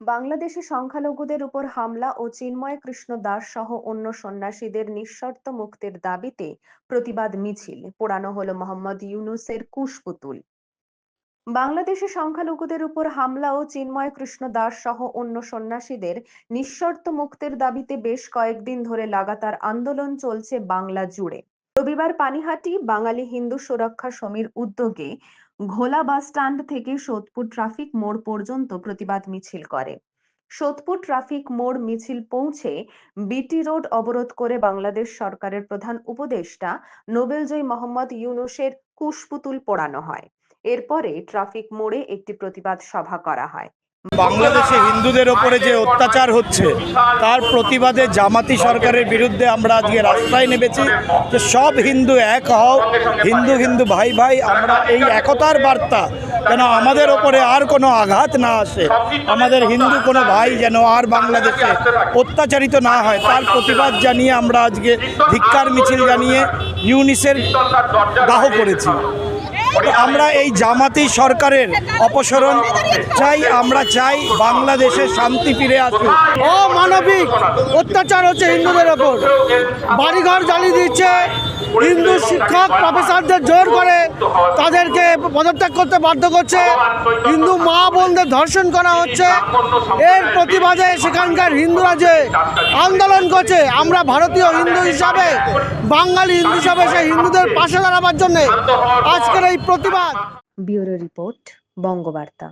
বাংলাদেশে সংখ্যালঘুদের উপর হামলা ও চিন্ময় কৃষ্ণ দাস সহ অন্য সন্ন্যাসীদের নিঃশর্ত মুক্তির দাবিতে প্রতিবাদ মিছিল, পোড়ানো হলো মোহাম্মদ ইউনূসের কুশপুতুল। বাংলাদেশে সংখ্যালঘুদের উপর হামলা ও চিন্ময় কৃষ্ণ দাস সহ অন্য সন্ন্যাসীদের নিঃশর্ত মুক্তির দাবিতে বেশ কয়েকদিন ধরে লাগাতার আন্দোলন চলছে বাংলা জুড়ে। রবিবার পানিহাটি বাঙালি হিন্দু সুরক্ষা সমীর উদ্যোগে ঘোলা বাস স্ট্যান্ড থেকে সোদপুর ট্রাফিক মোড় পর্যন্ত প্রতিবাদ মিছিল করে। সোদপুর ট্রাফিক মোড় মিছিল পৌঁছে বিটি রোড অবরোধ করে বাংলাদেশ সরকারের প্রধান উপদেষ্টা নোবেলজয়ী মোহাম্মদ ইউনূসের কুশপুতুল পোড়ানো হয়। এরপরে ট্রাফিক মোড়ে একটি প্রতিবাদ সভা করা হয়। বাংলাদেশে হিন্দুদের ওপরে যে অত্যাচার হচ্ছে, তার প্রতিবাদে জামাতি সরকারের বিরুদ্ধে আমরা আজকে রাস্তায় নেমেছি যে সব হিন্দু এক হও, হিন্দু হিন্দু ভাই ভাই, আমরা এই একতার বার্তা যেন আমাদের ওপরে আর কোনো আঘাত না আসে, আমাদের হিন্দু কোনো ভাই যেন আর বাংলাদেশে অত্যাচারিত না হয়, তার প্রতিবাদ জানিয়ে আমরা আজকে ধিক্কার মিছিল জানিয়ে ইউনিসের দাহ করেছি। আমরা এই জামাতি সরকারের অপসরণ চাই, আমরা চাই বাংলাদেশে শান্তি ফিরে আসুক। অমানবিক অত্যাচার হচ্ছে হিন্দুদের ওপর। বাড়িঘর জ্বালিয়ে দিচ্ছে হিন্দু শিক্ষক প্রফেসরদের জোর করে তাদেরকে পদত্যাগ করতে বাধ্য করছে। হিন্দু মা বোনদের ধর্ষণ করা হচ্ছে। এর প্রতিবাদে সেখানকার হিন্দুরা যে আন্দোলন করছে, আমরা ভারতীয় হিন্দু হিসাবে, বাঙালি হিন্দু হিসাবে সেই হিন্দুদের পাশে দাঁড়াবার জন্যে আজকের এই প্রতিবাদ। Bureau report, Bangabarta.